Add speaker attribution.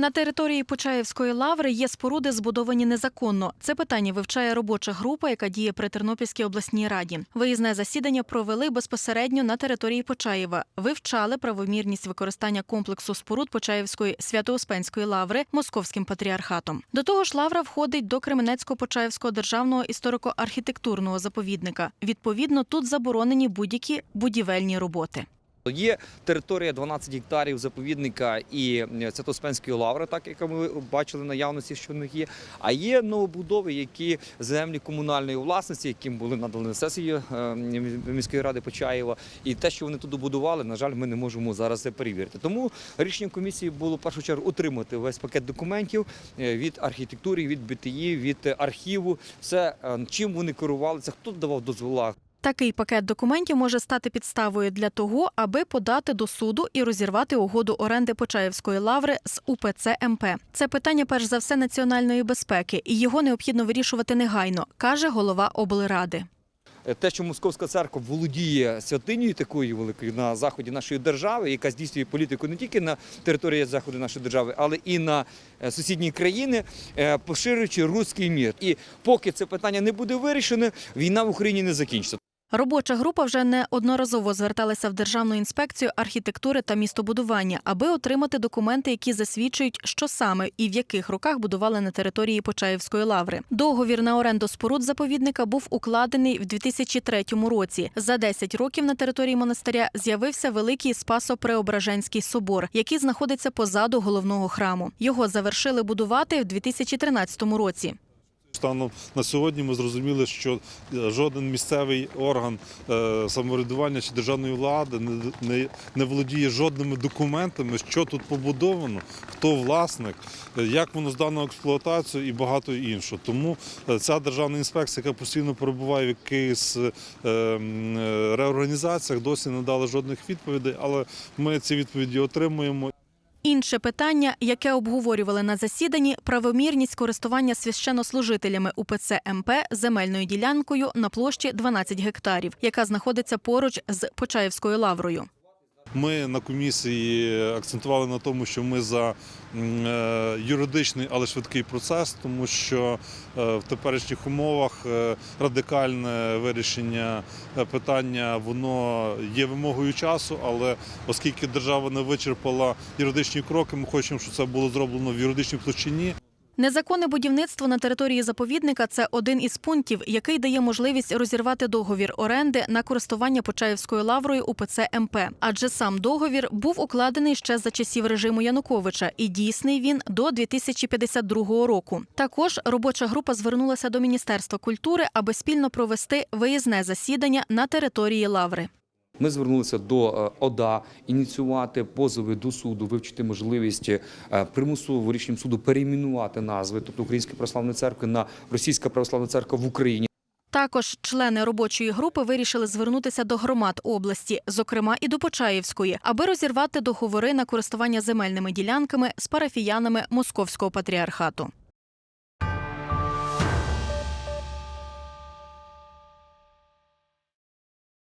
Speaker 1: На території Почаївської лаври є споруди, збудовані незаконно. Це питання вивчає робоча група, яка діє при Тернопільській обласній раді. Виїзне засідання провели безпосередньо на території Почаєва. Вивчали правомірність використання комплексу споруд Почаївської Свято-Успенської лаври Московським патріархатом. До того ж, лавра входить до Кременецько-Почаївського державного історико-архітектурного заповідника. Відповідно, тут заборонені будь-які будівельні роботи.
Speaker 2: Є територія 12 гектарів заповідника і Святоспенської лаври, так як ми бачили наявності, що в них є. А є новобудови, які землі комунальної власності, яким були надані на сесії е, міської ради Почаєва. І те, що вони тут добудували, на жаль, ми не можемо зараз це перевірити. Тому рішенням комісії було в першу чергу утримати весь пакет документів е, від архітектури, від БТІ, від архіву. Все е, чим вони керувалися, хто давав дозвола,
Speaker 1: Такий пакет документів може стати підставою для того, аби подати до суду і розірвати угоду оренди Почаївської лаври з УПЦ МП. Це питання, перш за все, національної безпеки, і його необхідно вирішувати негайно, каже голова облради.
Speaker 2: Е, те, що Московська церква володіє святинею такою великою на заході нашої держави, яка здійснює політику не тільки на території заходу нашої держави, але і на е, сусідні країни, е, поширюючи руський мір. І поки це питання не буде вирішене, війна в Україні не закінчиться.
Speaker 1: Робоча група вже неодноразово зверталася в Державну інспекцію архітектури та містобудування, аби отримати документи, які засвідчують, що саме і в яких роках будували на території Почаївської лаври. Договір на оренду споруд заповідника був укладений в 2003 році. За 10 років на території монастиря з'явився великий Спасо-Преображенський собор, який знаходиться позаду головного храму. Його завершили будувати в 2013 році.
Speaker 3: Станом на сьогодні ми зрозуміли, що е, жоден місцевий орган е, самоврядування чи державної влади не, володіє жодними документами, що тут побудовано, хто власник, е, як воно здано експлуатацію і багато іншого. Тому ця державна інспекція, яка постійно перебуває в якихось реорганізаціях, досі не дала жодних відповідей, але ми ці відповіді отримуємо.
Speaker 1: Інше питання, яке обговорювали на засіданні, правомірність користування священнослужителями УПЦ МП земельною ділянкою на площі 12 гектарів, яка знаходиться поруч з Почаївською лаврою.
Speaker 3: Ми на комісії акцентували на тому, що ми за е, юридичний, але швидкий процес, тому що е, в теперішніх умовах е, радикальне вирішення питання воно є вимогою часу, але оскільки держава не вичерпала юридичні кроки, ми хочемо, щоб це було зроблено в юридичній площині.
Speaker 1: Незаконне будівництво на території заповідника це один із пунктів, який дає можливість розірвати договір оренди на користування Почаївською лаврою УПЦ МП. Адже сам договір був укладений ще за часів режиму Януковича, і дійсний він до 2052 року. Також робоча група звернулася до Міністерства культури, аби спільно провести виїзне засідання на території лаври.
Speaker 2: Ми звернулися до е, ОДА ініціювати позови до суду, вивчити можливість е, примусово рішенням суду перейменувати назви, тобто Української православної церкви на Російська православна церква в Україні.
Speaker 1: Також члени робочої групи вирішили звернутися до громад області, зокрема і до Почаївської, аби розірвати договори на користування земельними ділянками з парафіянами Московського патріархату.